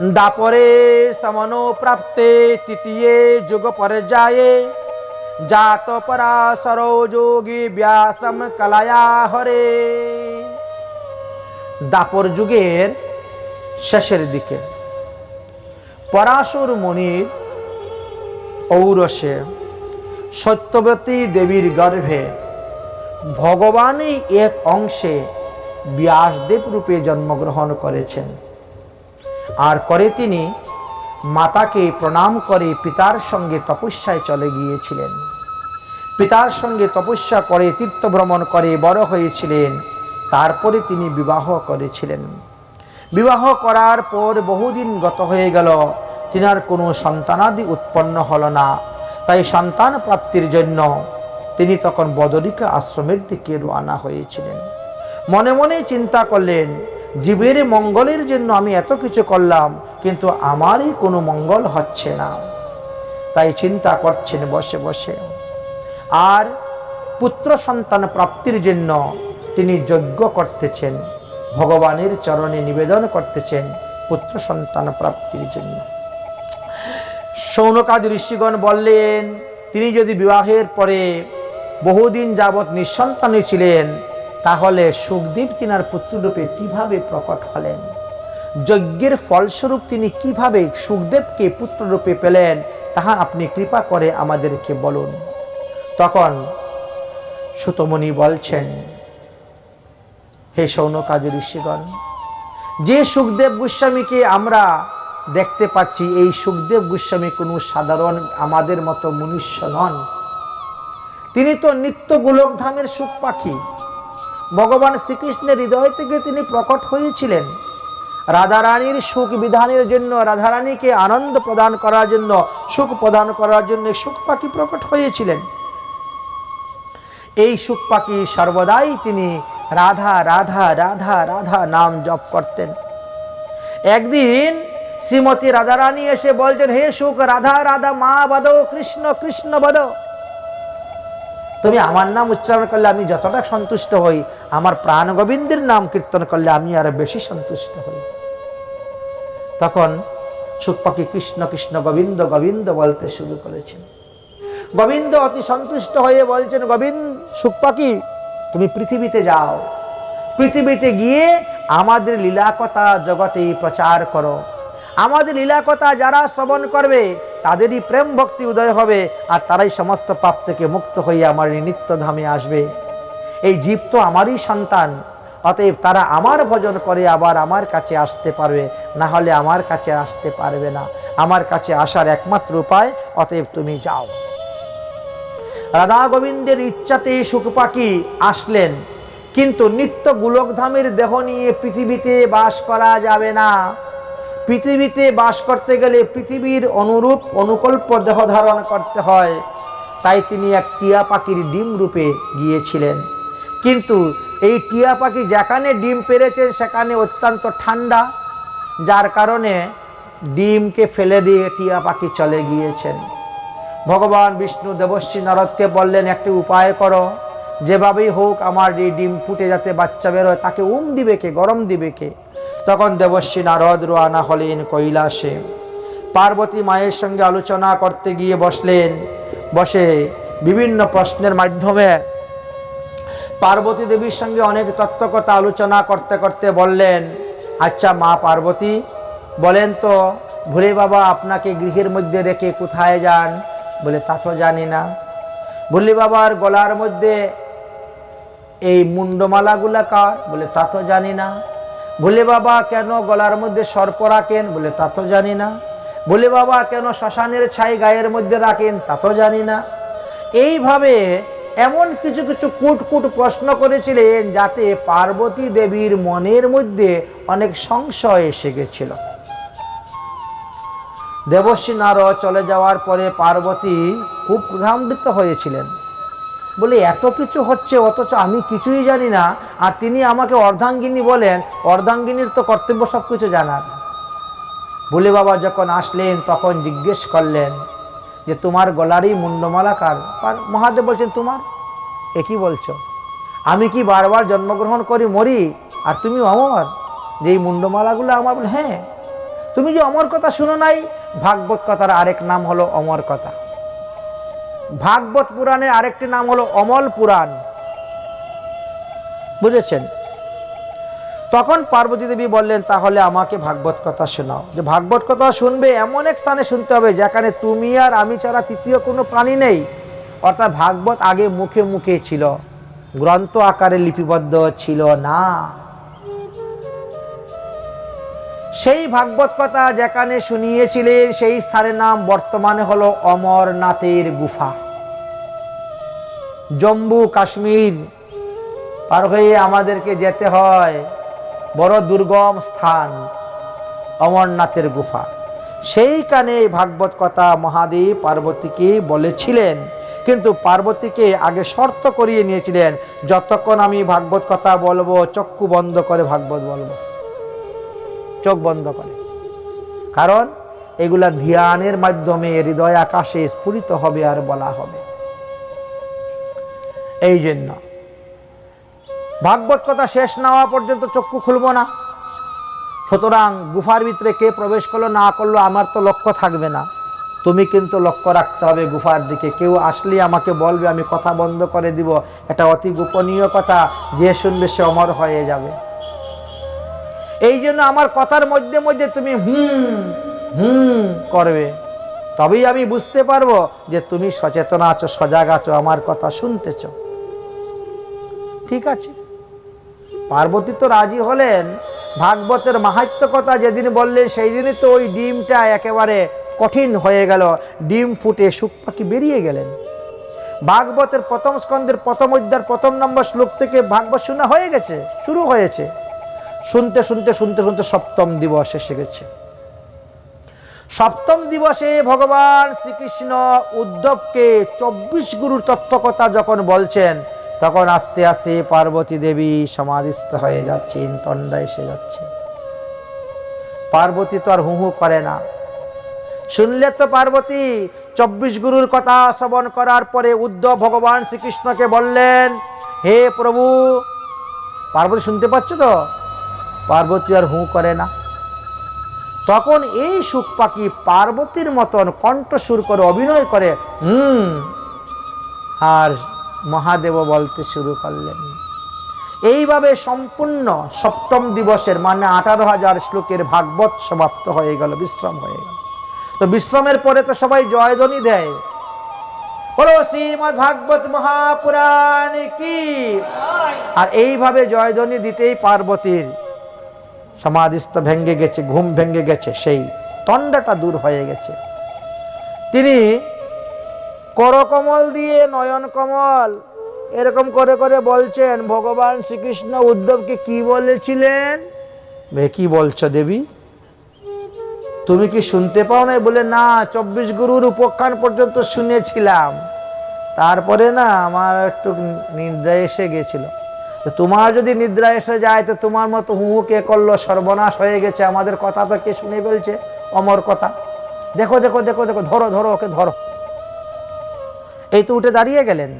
দাপরে সমনো প্রাপ্তে, তৃতীয় যুগ পর্যায়ে জাত পরাশর যোগী ব্যাসম কলায়া হরে। দাপর যুগের শেষের দিকে। পরাশুর মুনির ঔরসে, সত্যবতী দেবীর গর্ভে ভগবানই এক অংশে ব্যাসদেব রূপে জন্মগ্রহণ করেছেন। আর করে তিনি মাতাকে প্রণাম করে পিতার সঙ্গে তপস্যায় চলে গিয়েছিলেন। পিতার সঙ্গে তপস্যা করে তীর্থ ভ্রমণ করে বড় হয়েছিলেন। তারপরে তিনি বিবাহ করেছিলেন। বিবাহ করার পর বহুদিন গত হয়ে গেল। তিনার কোনো সন্তানাদি উৎপন্ন হলো না। তাই সন্তান প্রাপ্তির জন্য তিনি তখন বদরিকা আশ্রমের দিকে রোয়ানা হয়েছিলেন। মনে মনে চিন্তা করলেন জীবের মঙ্গলের জন্য আমি এত কিছু করলাম, কিন্তু আমারই কোনো মঙ্গল হচ্ছে না। তাই চিন্তা করছেন বসে বসে। আর পুত্র সন্তান প্রাপ্তির জন্য তিনি যজ্ঞ করতেছেন, ভগবানের চরণে নিবেদন করতেছেন পুত্র সন্তান প্রাপ্তির জন্য। সৌনকাদি ঋষিগণ বললেন, তিনি যদি বিবাহের পরে বহুদিন যাবৎ নিঃসন্তানই ছিলেন তাহলে সুখদেব তিনার পুত্ররূপে কীভাবে প্রকট হলেন? যজ্ঞের ফলস্বরূপ তিনি কীভাবে সুখদেবকে পুত্ররূপে পেলেন, তাহা আপনি কৃপা করে আমাদেরকে বলুন। তখন সুতমণি বলছেন, হে সৌনকাদি ঋষিগণ, যে সুখদেব গোস্বামীকে আমরা দেখতে পাচ্ছি, এই সুখদেব গোস্বামী কোনো সাধারণ আমাদের মতো মনুষ্য নন। তিনি তো নিত্য গোলকধামের সুখ পাখি। ভগবান শ্রীকৃষ্ণের হৃদয় থেকে তিনি প্রকট হয়েছিলেন। রাধারানীর সুখ বিধানের জন্য, রাধারানীকে আনন্দ প্রদান করার জন্য, সুখ প্রদান করার জন্য সুখ পাখি প্রকট হয়েছিলেন। এই সুখ পাখি সর্বদাই তিনি রাধা রাধা রাধা রাধা নাম জপ করতেন। একদিন শ্রীমতী রাধারানী এসে বলছেন, হে সুখ, রাধা রাধা, মা বদ কৃষ্ণ কৃষ্ণ বদ তুমি আমার নাম উচ্চারণ করলে আমি যতটা সন্তুষ্ট হই, আমার প্রাণ গোবিন্দের নাম কীর্তন করলে আমি আরও বেশি সন্তুষ্ট হই। তখন সুখ পাখি কৃষ্ণ কৃষ্ণ গোবিন্দ গোবিন্দ বলতে শুরু করেছেন। গোবিন্দ অতি সন্তুষ্ট হয়ে বলছেন, গোবিন্দ সুখ পাখি তুমি পৃথিবীতে যাও। পৃথিবীতে গিয়ে আমাদের লীলাকথা জগতে প্রচার করো। আমাদের লীলাকথা যারা শ্রবণ করবে, তাদেরই প্রেম ভক্তি উদয় হবে, আর তারাই সমস্ত পাপ থেকে মুক্ত হয়ে আমার এই নিত্যধামে আসবে। এই জীব তো আমারই সন্তান, অতএব তারা আমার ভজন করে আবার আমার কাছে আসতে পারবে, না হলে আমার কাছে আসতে পারবে না। আমার কাছে আসার একমাত্র উপায়, অতএব তুমি যাও। রাধা গোবিন্দের ইচ্ছাতে সুখ পাখি আসলেন, কিন্তু নিত্য গোলকধামের দেহ নিয়ে পৃথিবীতে বাস করা যাবে না। পৃথিবীতে বাস করতে গেলে পৃথিবীর অনুরূপ অনুকল্প দেহ ধারণ করতে হয়। তাই তিনি এক টিয়া পাখির ডিম রূপে গিয়েছিলেন। কিন্তু এই টিয়া পাখি যেখানে ডিম পেরেছেন, সেখানে অত্যন্ত ঠান্ডা, যার কারণে ডিমকে ফেলে দিয়ে টিয়া পাখি চলে গিয়েছেন। ভগবান বিষ্ণু দেবশ্রী নারদকে বললেন, একটি উপায় করো। যেভাবেই হোক, আমার এই ডিম ফুটে যাতে বাচ্চা বেরোয়, তাকে উম দিবে কে, গরম দিবে কে? তখন দেবশ্রী নারদ রোয়ানা হলেন কৈলাসে। পার্বতী মায়ের সঙ্গে আলোচনা করতে গিয়ে বসলেন। বসে বিভিন্ন প্রশ্নের মাধ্যমে পার্বতী দেবীর সঙ্গে অনেক তত্ত্বকথা আলোচনা করতে করতে বললেন আচ্ছা মা পার্বতী, বলেন তো, ভুলে বাবা আপনাকে গৃহের মধ্যে রেখে কোথায় যান? বলে, তা তো জানি না। ভুলি বাবার গলার মধ্যে এই মুন্ডমালাগুলা কার? বলে, তা তো জানি না। ভুলে বাবা, কেন গলার মধ্যে সর্প রাখেন বলে, তা তো জানি না। বলে, বাবা, কেন শ্মশানের ছাই গায়ের মধ্যে রাখেন? তা তো জানি না। এইভাবে এমন কিছু কিছু কুট কুট প্রশ্ন করেছিলেন, যাতে পার্বতী দেবীর মনের মধ্যে অনেক সংশয় এসে গেছিল। দেবশ্রী নারদ চলে যাওয়ার পরে পার্বতী খুব ক্রোধান্বিত হয়েছিলেন। বলে, এত কিছু হচ্ছে, অথচ আমি কিছুই জানি না। আর তিনি আমাকে অর্ধাঙ্গিনী বলেন, অর্ধাঙ্গিনীর তো কর্তব্য সব কিছু জানার। ভোলে বাবা, যখন আসলেন, তখন জিজ্ঞেস করলেন যে, তোমার গলারই মুন্ডমালা কার? মহাদেব বলছেন, তোমার? এ কি বলছো? আমি কি বারবার জন্মগ্রহণ করি মরি? আর তুমি অমর? যে এই মুন্ডমালাগুলো আমার বলে হ্যাঁ তুমি যে অমর কথা শুনো নাই, ভাগবত কথার আরেক নাম হলো অমর কথা। ভাগবত পুরাণের আরেকটি নাম হলো অমল পুরাণ। বুঝেছেন? তখন পার্বতী দেবী বললেন, তাহলে আমাকে ভাগবত কথা শোনাও। যে ভাগবত কথা শুনবে এমন এক স্থানে শুনতে হবে, যেখানে তুমি আর আমি ছাড়া তৃতীয় কোনো প্রাণী নেই। অর্থাৎ ভাগবত আগে মুখে মুখে ছিল, গ্রন্থ আকারে লিপিবদ্ধ ছিল না। সেই ভাগবত কথা যেখানে শুনিয়েছিলেন, সেই স্থানের নাম বর্তমানে হলো অমরনাথের গুফা। জম্মু কাশ্মীর পার হয়ে আমাদেরকে যেতে হয় বড় দুর্গম স্থান, অমরনাথের গুফা। সেইখানে ভাগবত কথা মহাদেব পার্বতীকে বলেছিলেন, কিন্তু পার্বতীকে আগে শর্ত করিয়ে নিয়েছিলেন, যতক্ষণ আমি ভাগবত কথা বলব, চক্ষু বন্ধ করে ভাগবত বলব। চোখ বন্ধ করে। কারণ এগুলা ধ্যানের মাধ্যমে হৃদয় আকাশে স্ফুরিত হবে আর বলা হবে। এই জন্য ভাগবত কথা শেষ না হওয়া পর্যন্ত চক্ষু খুলবো না। সুতরাং গুফার ভিতরে কে প্রবেশ করল, না করল, আমার তো লক্ষ্য থাকবে না। তুমি কিন্তু লক্ষ্য রাখতে হবে গুফার দিকে। কেউ আসলে আমাকে বলবে, আমি কথা বন্ধ করে দিব। এটা অতি গোপনীয় কথা, যে শুনবে সে অমর হয়ে যাবে। এই জন্য আমার কথার মধ্যে মধ্যে তুমি হুম হুম করবে। তবেই আমি বুঝতে পারব যে তুমি সচেতন আছো, সজাগ আছো, আমার কথা শুনতেছ। ঠিক আছে? পার্বতী তো রাজি হলেন। ভাগবতের মাহাত্য কথা যেদিন বললেন সেই দিনই তো ওই ডিমটা একেবারে কঠিন হয়ে গেল। ডিম ফুটে সুখ পাখি বেরিয়ে গেলেন। ভাগবতের প্রথম স্কন্ধের প্রথম অধ্যার প্রথম নম্বর শ্লোক থেকে ভাগবত শোনা হয়ে গেছে, শুরু হয়েছে। শুনতে শুনতে শুনতে শুনতে সপ্তম দিবস এসে গেছে। সপ্তম দিবসে ভগবান শ্রীকৃষ্ণ উদ্ধবকে চব্বিশ গুরুর তত্ত্বকথা যখন বলছেন, তখন আস্তে আস্তে পার্বতী দেবী সমাধিস্থ হয়ে যাচ্ছেন তন্ডা এসে যাচ্ছে। পার্বতী তো আর হু হু করে না। শুনলে তো পার্বতী, চব্বিশ গুরুর কথা শ্রবণ করার পরে উদ্ধব ভগবান শ্রীকৃষ্ণকে বললেন, হে প্রভু, পার্বতী শুনতে পাচ্ছ তো? পার্বতী আর হু করে না। তখন এই সুখ পাখি পার্বতীর মতন কণ্ঠসুর করে, অভিনয় করে, হুম, আর মহাদেব বলতে শুরু করলেন। এইভাবে সম্পূর্ণ সপ্তম দিবসের মানে আঠারো হাজার শ্লোকের ভাগবত সমাপ্ত হয়ে গেল, বিশ্রাম হয়ে গেল। তো বিশ্রামের পরে তো সবাই জয়ধ্বনি দেয়। বলো শ্রীমদ ভাগবত মহাপুরাণ কি? আর এইভাবে জয়ধ্বনি দিতেই পার্বতীর সমাধিস্থ ভেঙ্গে গেছে, ঘুম ভেঙ্গে গেছে, সেই তণ্ডাটা দূর হয়ে গেছে। তিনি করকমল দিয়ে নয়ন কমল, এরকম করে করে বলছেন, ভগবান শ্রীকৃষ্ণ উদ্ধবকে কি বলেছিলেন? কি বলছো দেবী? তুমি কি শুনতে পাও না বলে, না, চব্বিশ গুরুর উপখ্যান পর্যন্ত শুনেছিলাম। তারপরে না, আমার একটু নিদ্রা এসে গেছিল। তো তোমার যদি নিদ্রা এসে যায়, তো তোমার মতো হু হু কে করল? সর্বনাশ হয়ে গেছে। আমাদের কথা তো কে শুনে বলছে অমর কথা। দেখো দেখো দেখো দেখো, ধরো ধরো ওকে, ধরো। এই তো উঠে দাঁড়িয়ে গেলেন।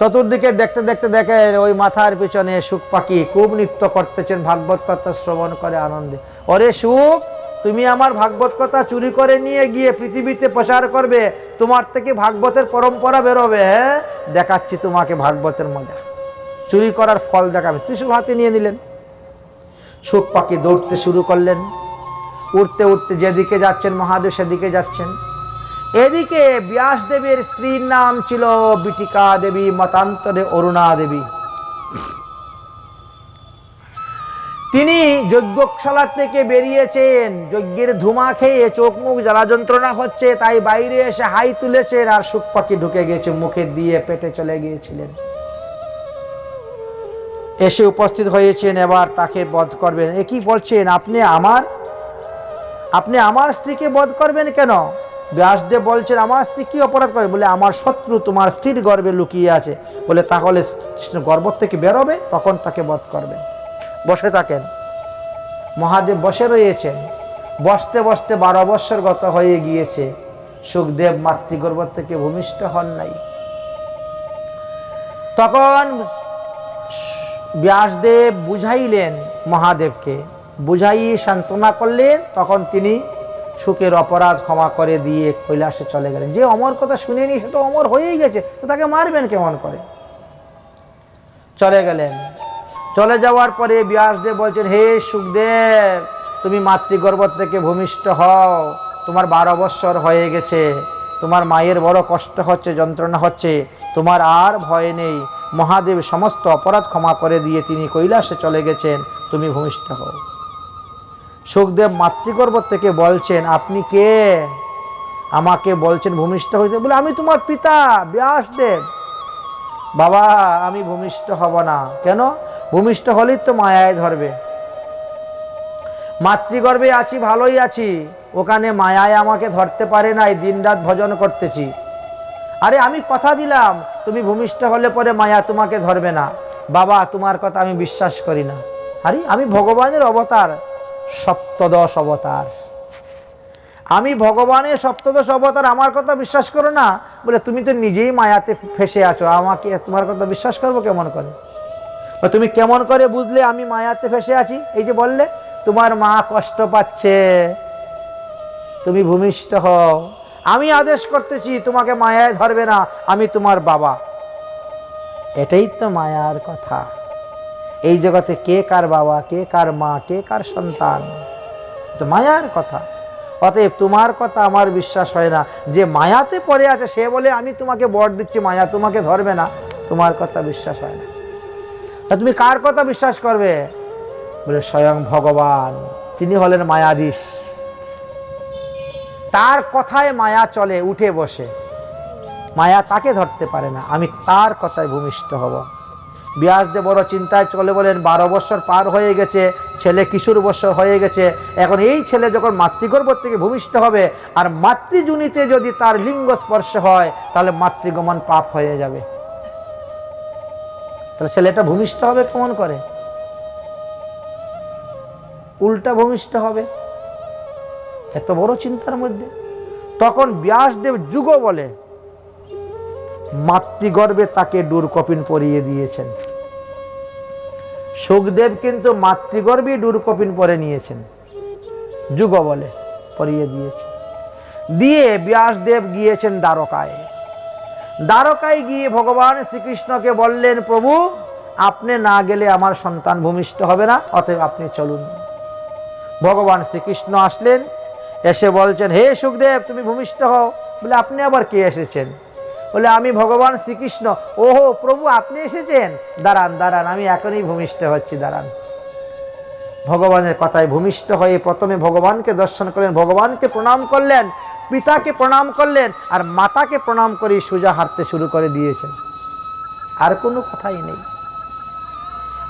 চতুর্দিকে দেখতে দেখতে দেখে ওই মাথার পিছনে সুখ পাখি খুব নৃত্য করতেছেন, ভাগবত কথা শ্রবণ করে আনন্দে। ওরে সুখ, তুমি আমার ভাগবত কথা চুরি করে নিয়ে গিয়ে পৃথিবীতে প্রচার করবে, তোমার থেকে ভাগবতের পরম্পরা বেরোবে হ্যাঁ? দেখাচ্ছি তোমাকে ভাগবতের মজা। চুরি করার ফল দেখাবে। ত্রিশূল হাতে নিয়ে নিলেন। সুখ পাখি দৌড়তে শুরু করলেন। উঠতে উঠতে যেদিকে যাচ্ছেন মহাদেব, সেদিকে যাচ্ছেন। এদিকে ব্যাস দেবীর স্ত্রীর নাম ছিল বিটিকা দেবী, মতান্তরে অরুণা দেবী। তিনি যজ্ঞশালা থেকে বেরিয়েছেন। যজ্ঞের ধুমা খেয়ে চোখ মুখ জ্বালা যন্ত্রণা হচ্ছে, তাই বাইরে এসে হাই তুলেছেন আর সুখ পাখি ঢুকে গেছে, মুখে দিয়ে পেটে চলে গিয়েছিলেন। এসে উপস্থিত হয়েছেন, এবার তাকে বধ করবেন। এ কি বলছেন? আপনি আমার? আপনি আমার স্ত্রীকে বধ করবেন কেন? ব্যাসদেব বলছেন, আমার স্ত্রী কি অপরাধ করে? বলে, আমার শত্রু তোমার স্ত্রীর গর্বে লুকিয়ে আছে। বলে, তাহলে গর্ব থেকে বেরোবে, তখন তাকে বধ করবেন। বসে থাকেন। মহাদেব বসে রয়েছেন। বসতে বসতে বারো বৎসর গত হয়ে গিয়েছে। সুখদেব মাতৃগর্ভ থেকে ভূমিষ্ঠ হন নাই। তখন ব্যাসদেব বুঝাইলেন মহাদেবকে। বুঝাইয়ে সান্ত্বনা করলেন, তখন তিনি সুখের অপরাধ ক্ষমা করে দিয়ে কৈলাসে চলে গেলেন। যে অমর কথা শুনেনি সে তো অমর হয়েই গেছে, তো তাকে মারবেন কেমন করে? চলে গেলেন। চলে যাওয়ার পরে ব্যাসদেব বলছেন, হে সুখদেব, তুমি মাতৃগর্ভ থেকে ভূমিষ্ঠ হও, তোমার বারো বৎসর হয়ে গেছে তোমার মায়ের বড় কষ্ট হচ্ছে, যন্ত্রণা হচ্ছে, তোমার আর ভয় নেই। মহাদেব সমস্ত অপরাধ ক্ষমা করে দিয়ে তিনি কৈলাসে চলে গেছেন। তুমি ভূমিষ্ঠ হও। সুখদেব মাতৃগর্ভ থেকে বলছেন, আপনি কে? আমাকে বলছেন ভূমিষ্ঠ হইতে। বলে, আমি তোমার পিতা, ব্যাসদেব। বাবা, আমি ভূমিষ্ঠ হব না। কেন? ভূমিষ্ঠ হলেই তো মায়ায় ধরবে। মাতৃগর্ভে আছি, ভালোই আছি। ওখানে মায়ায় আমাকে ধরতে পারে না এই দিনরাত ভজন করতেছি। আরে আমি কথা দিলাম, তুমি ভূমিষ্ঠ হলে পরে মায়া তোমাকে ধরবে না। বাবা, তোমার কথা আমি বিশ্বাস করি না। আরে, আমি ভগবানের অবতার, সপ্তদশ অবতার। আমি ভগবানের সপ্তদশ অবতার, আমার কথা বিশ্বাস করো না? বলে, তুমি তো নিজেই মায়াতে ফেসে আছো, আমাকে তোমার কথা বিশ্বাস করব কেমন করে? তুমি কেমন করে বুঝলে আমি মায়াতে ফেসে আছি? এই যে বললে তোমার মা কষ্ট পাচ্ছে। তুমি ভূমিষ্ঠ হও। আমি আদেশ করতেছি, তোমাকে মায়ায় ধরবে না। আমি তোমার বাবা। এটাই তো মায়ার কথা। এই জগতে কে কার বাবা, কে কার মা, কে কার সন্তান? তো মায়ার কথা। অতএব তোমার কথা আমার বিশ্বাস হয় না। যে মায়াতে পড়ে আছে, সে বলে, আমি তোমাকে বর দিচ্ছি, মায়া তোমাকে ধরবে না। তোমার কথা বিশ্বাস হয় না। তা তুমি কার কথা বিশ্বাস করবে? বলে, স্বয়ং ভগবান, তিনি হলেন মায়াধীশ। তার কথায় মায়া চলে, উঠে বসে। মায়া তাকে ধরতে পারে না, আমি তার কথায় ভূমিষ্ঠ হব। ব্যাসদেব বড় চিন্তায় চলে বলেন, বারো বছর পার হয়ে গেছে, ছেলে কিশোর বছর হয়ে গেছে। এখন এই ছেলে যখন মাতৃগর্ভ থেকে ভূমিষ্ঠ হবে, আর মাতৃজুনিতে যদি তার লিঙ্গ স্পর্শ হয়, তাহলে মাতৃগমন পাপ হয়ে যাবে। তাহলে ছেলেটা ভূমিষ্ঠ হবে কেমন করে? উল্টা ভূমিষ্ঠ হবে। এত বড় চিন্তার মধ্যে। তখন ব্যাসদেব যুগ বলে, মাতৃগর্ভে তাকে ডুর কপিন পরিয়ে দিয়েছেন। সুখদেব কিন্তু মাতৃগর্ভে ডুর কপিন পরে নিয়েছেন। যুগ বলে, পরিয়ে দিয়েছেন। দিয়ে ব্যাসদেব গিয়েছেন দ্বারকায়। দ্বারকায় গিয়ে ভগবান শ্রীকৃষ্ণকে বললেন, প্রভু, আপনি না গেলে আমার সন্তান ভূমিষ্ঠ হবে না, অতএব আপনি চলুন। ভগবান শ্রীকৃষ্ণ আসলেন, এসে বলছেন, হে সুখদেব, তুমি ভূমিষ্ঠ হও। বলে, আপনি আবার কে এসেছেন? বলে, আমি ভগবান শ্রীকৃষ্ণ। ওহো, প্রভু, আপনি এসেছেন? দাঁড়ান দাঁড়ান, আমি এখনই ভূমিষ্ঠ হচ্ছি, দাঁড়ান। ভগবানের কথায় ভূমিষ্ঠ হয়ে প্রথমে ভগবানকে দর্শন করলেন, ভগবানকে প্রণাম করলেন, পিতাকে প্রণাম করলেন, আর মাতাকে প্রণাম করে সোজা হাঁটতে শুরু করে দিয়েছেন। আর কোনো কথাই নেই।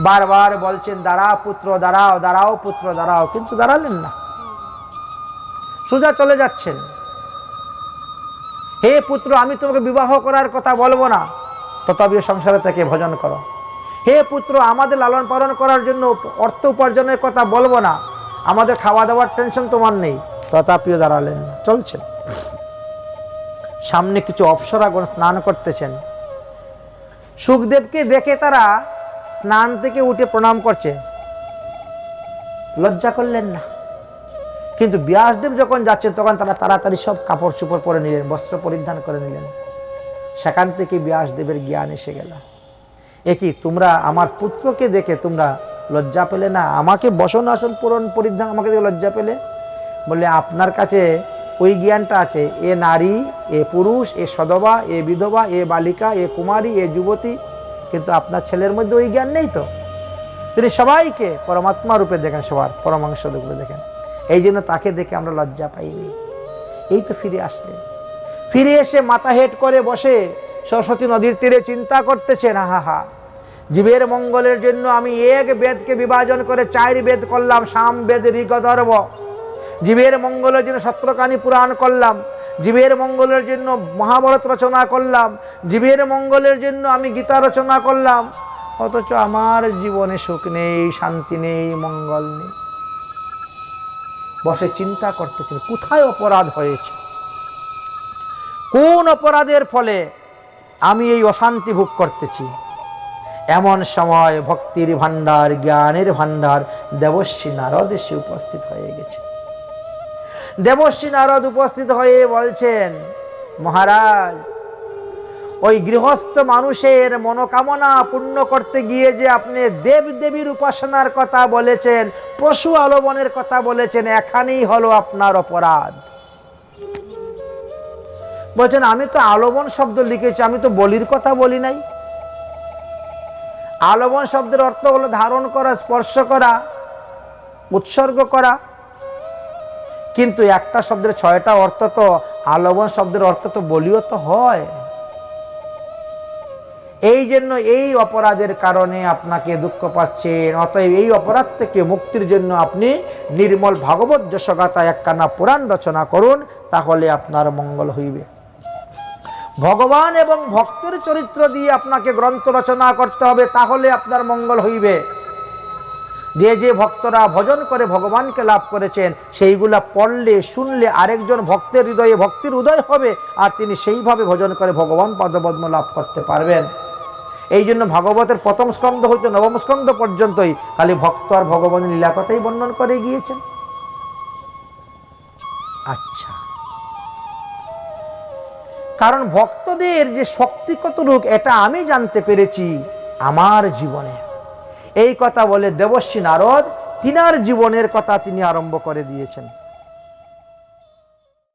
বারবার বলছেন, দাঁড়াও পুত্র, দাঁড়াও দাঁড়াও পুত্র, দাঁড়াও। কিন্তু দাঁড়ালেন না। সোজা চলে যাচ্ছেন। হে পুত্র, আমি তোমাকে বিবাহ করার কথা বলব না। তথাপিও সংসারে থেকে ভজন করো। হে পুত্র, আমাদের লালন পালন করার জন্য অর্থ উপার্জনের কথা বলব না। আমাদের খাওয়া দাওয়ার টেনশন তোমার নেই। তথাপিও দাঁড়ালেন না। চলছেন। সামনে কিছু অপ্সরাগণ স্নান করতেছেন। সুখদেবকে দেখে তারা স্নান থেকে উঠে প্রণাম করছে। লজ্জা করলেন না। কিন্তু ব্যাসদেব যখন যাচ্ছেন, তখন তারা তাড়াতাড়ি সব কাপড় চোপড় পরে নিলেন, বস্ত্র পরিধান করে নিলেন। সেখান থেকে ব্যাসদেবের জ্ঞান এসে গেল। এ কি, তোমরা আমার পুত্রকে দেখে তোমরা লজ্জা পেলে না? আমাকে বসন আসন পূরণ পরিধান, আমাকে দেখে লজ্জা পেলে? বলে আপনার কাছে ওই জ্ঞানটা আছে। এ নারী, এ পুরুষ, এ সদবা, এ বিধবা, এ বালিকা, এ কুমারী, এ যুবতী কিন্তু আপনার ছেলের মধ্যে ওই জ্ঞান নেই তো? তিনি সবাইকে পরমাত্মা রূপে দেখেন, সবার পরমাংশ রূপে দেখেন। এই জন্য তাকে দেখে আমরা লজ্জা পাইনি। এই তো ফিরে আসলেন। ফিরে এসে মাথা হেট করে বসে সরস্বতী নদীর তীরে চিন্তা করতেছেন, আহা হা জীবের মঙ্গলের জন্য আমি এক বেদকে বিভাজন করে চার বেদ করলাম, সাম বেদ ঋগধর্ব। জীবের মঙ্গলের জন্য সত্রকানি পুরাণ করলাম, জীবের মঙ্গলের জন্য মহাভারত রচনা করলাম, জীবের মঙ্গলের জন্য আমি গীতা রচনা করলাম। অথচ আমার জীবনে সুখ নেই, শান্তি নেই, মঙ্গল নেই। বসে চিন্তা করতেছেন কোথায় অপরাধ হয়েছে? কোন অপরাধের ফলে আমি এই অশান্তি ভোগ করতেছি? এমন সময় ভক্তির ভান্ডার জ্ঞানের ভান্ডার দেবশ্রী নারদ এসে উপস্থিত হয়ে গেছে। দেবশ্রী নারদ উপস্থিত হয়ে বলছেন, মহারাজ, ওই গৃহস্থ মানুষের মনোকামনা পূর্ণ করতে গিয়ে যে আপনি দেব দেবীর উপাসনার কথা বলেছেন, পশু আলোবনের কথা বলেছেন, এখানেই হলো আপনার অপরাধ। বলছেন, আমি তো আলোবন শব্দ লিখেছি, আমি তো বলির কথা বলি নাই। আলোবন শব্দের অর্থ হলো ধারণ করা, স্পর্শ করা, উৎসর্গ করা কিন্তু একটা শব্দের ছয়টা অর্থ তো, আলোবন শব্দের অর্থ তো বলিও তো হয়। এই জন্য এই অপরাধের কারণে আপনাকে দুঃখ পাচ্ছেন অতএব এই অপরাধ থেকে মুক্তির জন্য আপনি নির্মল ভাগবত যশগাথা একখানা পুরাণ রচনা করুন, তাহলে আপনার মঙ্গল হইবে। ভগবান এবং ভক্তের চরিত্র দিয়ে আপনাকে গ্রন্থ রচনা করতে হবে, তাহলে আপনার মঙ্গল হইবে। যে যে ভক্তরা ভজন করে ভগবানকে লাভ করেছেন, সেইগুলা পড়লে, শুনলে আরেকজন ভক্তের হৃদয়ে ভক্তির উদয় হবে, আর তিনি সেইভাবে ভজন করে ভগবান পদপদ্ম লাভ করতে পারবেন। এই জন্য ভাগবতের প্রথম স্কন্ধ হইতে নবম স্কন্ধ পর্যন্তই খালি ভক্ত আর ভগবানের লীলা কথাই বর্ণন করে গিয়েছেন। আচ্ছা। কারণ ভক্তদের যে শক্তি কতটুক এটা আমি জানতে পেরেছি আমার জীবনে। এই কথা বলে দেবশ্রী নারদ তিনার জীবনের কথা তিনি আরম্ভ করে দিয়েছেন।